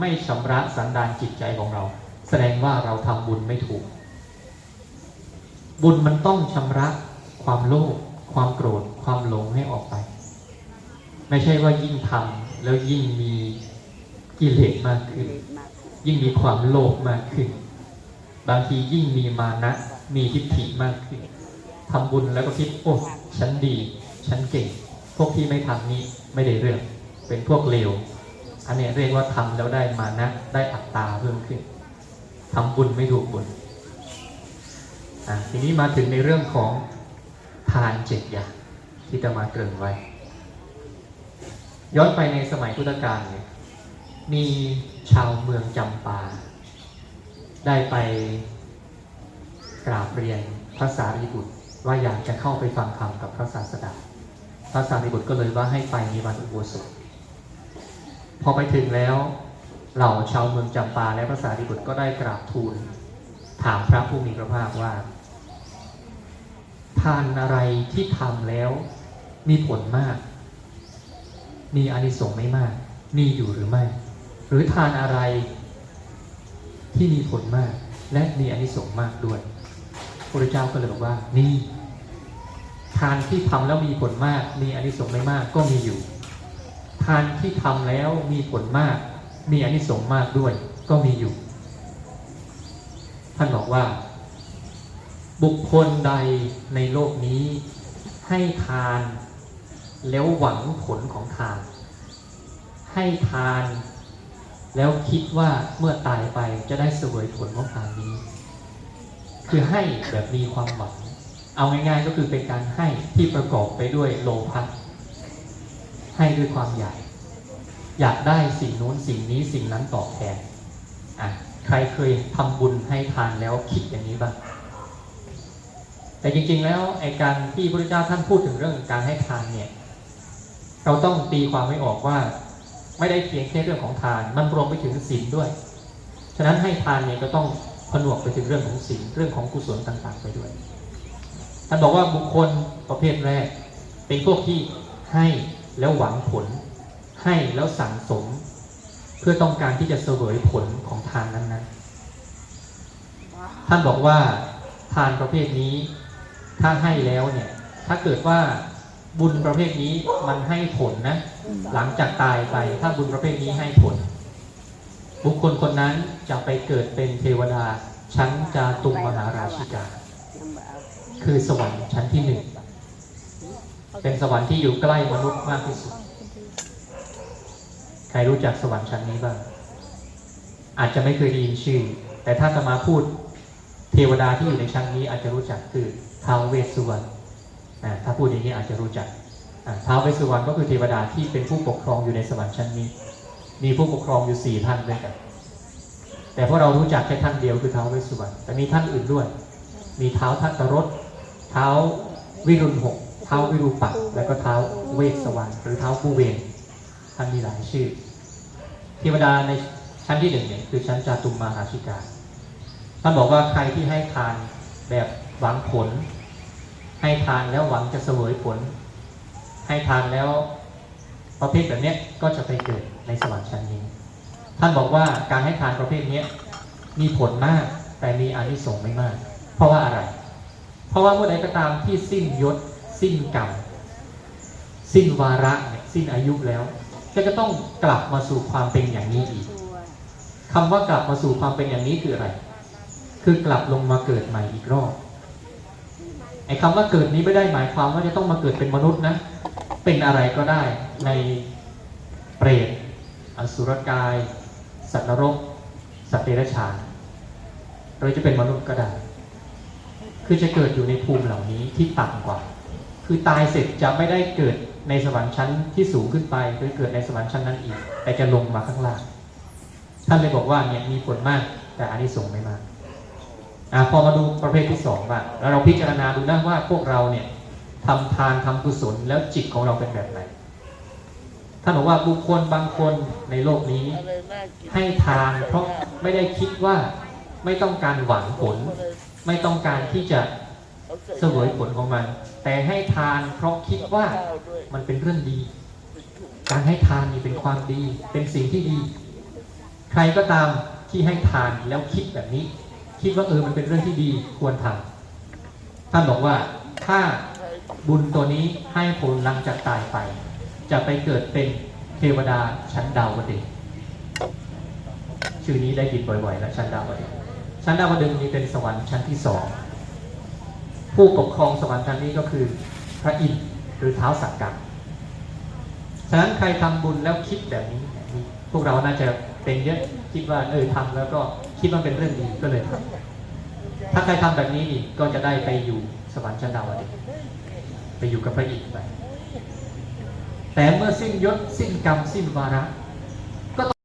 ไม่ชำระสันดานจิตใจของเรา แสดงว่าเราทำบุญไม่ถูก บุญมันต้องชำระความโลภความโกรธความหลงให้ออกไป ไม่ใช่ว่ายิ่งทำแล้วยิ่งมีกิเลสมากขึ้น ยิ่งมีความโลภมากขึ้น บางทียิ่งมีมานะ มีทิฏฐิมากขึ้นทำบุญแล้วก็คิดโอ้ฉันดี ฉันเก่ง พวกที่ไม่ทำนี้ไม่ได้เรื่อง เป็นพวกเลว อันนี้เรียกว่าทำแล้วได้มานะได้อัตตาเพิ่มขึ้นทำบุญไม่ถูกบุญอะทีนี้มาถึงในเรื่องของทานเจ็ดอย่างที่จะมาเกริ่นไว้ ย้อนไปในสมัยพุทธกาลเนี่ยมีชาวเมืองจำปา ได้ไปกราบเรียนพระสารีบุตรว่าอยากจะเข้าไปฟังธรรมกับพระศาสดา พระสารีบุตรก็เลยว่าให้ไปในวันอุโบสถ พอไปถึงแล้ว เหล่าชาวเมืองจำปาและพระสารีบุตรก็ได้กราบทูล ถามพระผู้มีพระภาคว่า ทานอะไรที่ทำแล้ว มีผลมาก มีอนิสงส์ไม่มาก มีอยู่หรือไม่ หรือทานอะไรที่มีผลมาก และมีอนิสงส์มากด้วยพระเจ้าก็เลยบอกว่านี่ทานที่ทำแล้วมีผลมาก มีอนิสงส์ไม่มากก็มีอยู่ ทานที่ทำแล้วมีผลมาก มีอนิสงส์มากด้วย ก็มีอยู่ ท่านบอกว่า บุคคลใดในโลกนี้ ให้ทานแล้วหวังผลของทาน ให้ทานแล้วคิดว่าเมื่อตายไปจะได้สวยผลของทานนี้ คือให้แบบมีความหวัง เอาง่ายๆก็คือเป็นการให้ที่ประกอบไปด้วยโลภะ ให้ด้วยความอยาก อยากได้สิ่งนู้นสิ่งนี้สิ่งนั้นตอบแทนอะใครเคยทำบุญให้ทานแล้วคิดอย่างนี้บ้างแต่จริงๆแล้วไอ้การที่พระพุทธเจ้าท่านพูดถึงเรื่องการให้ทานเนี่ย เราต้องตีความไม่ออกว่า ไม่ได้เพียงแค่เรื่องของทาน มันรวมไปถึงศีลด้วย ฉะนั้นให้ทานเนี่ยก็ต้องผนวกไปถึงเรื่องของศีลเรื่องของกุศลต่างๆ ไปด้วยท่านบอกว่าบุคคลประเภทแรก เป็นพวกที่ให้ แล้วหวังผลให้แล้วสั่งสม เพื่อต้องการที่จะเสวยผลของทานนั้นๆ ท่านบอกว่าทานประเภทนี้ถ้าให้แล้วเนี่ย ถ้าเกิดว่าบุญประเภทนี้มันให้ผลนะ หลังจากตายไป ถ้าบุญประเภทนี้ให้ผล บุคคลคนนั้นจะไปเกิดเป็นเทวดาชั้นจาตุมมหาราชิกา คือสวรรค์ชั้นที่หนึ่ง เป็นสวรรค์ที่อยู่ใกล้มนุษย์มากที่สุด ใครรู้จักสวรรค์ชั้นนี้บ้าง อาจจะไม่เคยได้ยินชื่อ แต่ถ้าจะมาพูดเทวดาที่อยู่ในชั้นนี้อาจจะรู้จักคือท้าวเวสสุวรรณถ้าพูดอย่างนี้อาจจะรู้จักท้าวเวสสุวรรณก็คือเทวดาที่เป็นผู้ปกครองอยู่ในสวรรค์ชั้นนี้ มีผู้ปกครองอยู่สี่ท่านด้วยกัน แต่พวกเรารู้จักแค่ท่านเดียวคือท้าวเวสสุวรรณแต่มีท่านอื่นด้วย มีเท้าทัตตรสเท้าวิรุณหก เท้าวิรูปักและก็เท้าเวสสวรรณหรือเท้าผู้เวรท่านมีหลายชื่อเทวดาในชั้นที่หนึ่งเนี่ยคือชั้นจาตุมมหาชิกาท่านบอกว่าใครที่ให้ทานแบบหวังผล ให้ทานแล้วหวังจะเสวยผล ให้ทานแล้วประเภทแบบนี้ก็จะไปเกิดในสวรรค์ชั้นนี้ ท่านบอกว่าการให้ทานประเภทนี้มีผลมากแต่มีอานิสงส์ไม่มาก เพราะว่าอะไร เพราะว่าเมื่อใดก็ตามที่สิ้นยศ สิ้นกรรมสิ้นวาระเนี่ยสิ้นอายุแล้ว ก็จะต้องกลับมาสู่ความเป็นอย่างนี้อีกคำว่ากลับมาสู่ความเป็นอย่างนี้คืออะไร คือกลับลงมาเกิดใหม่อีกรอบไอ้คำว่าเกิดนี้ไม่ได้หมายความว่าจะต้องมาเกิดเป็นมนุษย์นะ เป็นอะไรก็ได้ในเปรตอสุรกาย สัตว์นรก สัตว์เดรัจฉานหรือจะเป็นมนุษย์ก็ได้ คือจะเกิดอยู่ในภูมิเหล่านี้ที่ต่ำกว่า คือตายเสร็จจะไม่ได้เกิดในสวรรค์ชั้นที่สูงขึ้นไปหรือเกิดในสวรรค์ชั้นนั้นอีก แต่จะลงมาข้างล่าง ท่านเลยบอกว่าเนี่ยมีผลมาก แต่อานิสงส์ไม่มากอะพอมาดูประเภทที่สองบ้างแล้วเราพิจารณาดูนะว่าพวกเราเนี่ยทำทานทำกุศลแล้วจิตของเราเป็นแบบไหนท่านบอกว่าบุคคลบางคนในโลกนี้ ให้ทานเพราะไม่ได้คิดว่าไม่ต้องการหวังผล ไม่ต้องการที่จะ เสวยผลของมัน แต่ให้ทานเพราะคิดว่ามันเป็นเรื่องดี การให้ทานนี่เป็นความดี เป็นสิ่งที่ดีใรก็ตามที่ให้ทานแล้วคิดแบบนี้ คิดว่าเออมันเป็นเรื่องที่ดีควรทำท่านบอกว่าถ้าบุญตัวนี้ให้ผลหลังจากตายไป จะไปเกิดเป็นเทวดาชั้นดาวดึงส์ชื่อนี้ได้ยินบ่อยๆแล้วชั้นดาวดึงส์ชั้นดาวดึงส์นี้เป็นสวรรค์ชั้นที่สอง ผู้ปกครองสวรรค์ชั้นนี้ก็คือพระอินทร์หรือเท้าสักกะฉะนั้นใครทำบุญแล้วคิดแบบนี้ พวกเราน่าจะเป็นเยอะคิดว่าเออทำแล้วก็คิดว่าเป็นเรื่องดีก็เลยทำถ้าใครทำแบบนี้นี่ก็จะได้ไปอยู่สวรรค์ชั้นดาวดึงไปอยู่กับพระอินทร์ไปแต่เมื่อสิ้นยศสิ้นกรรมสิ้นวาระ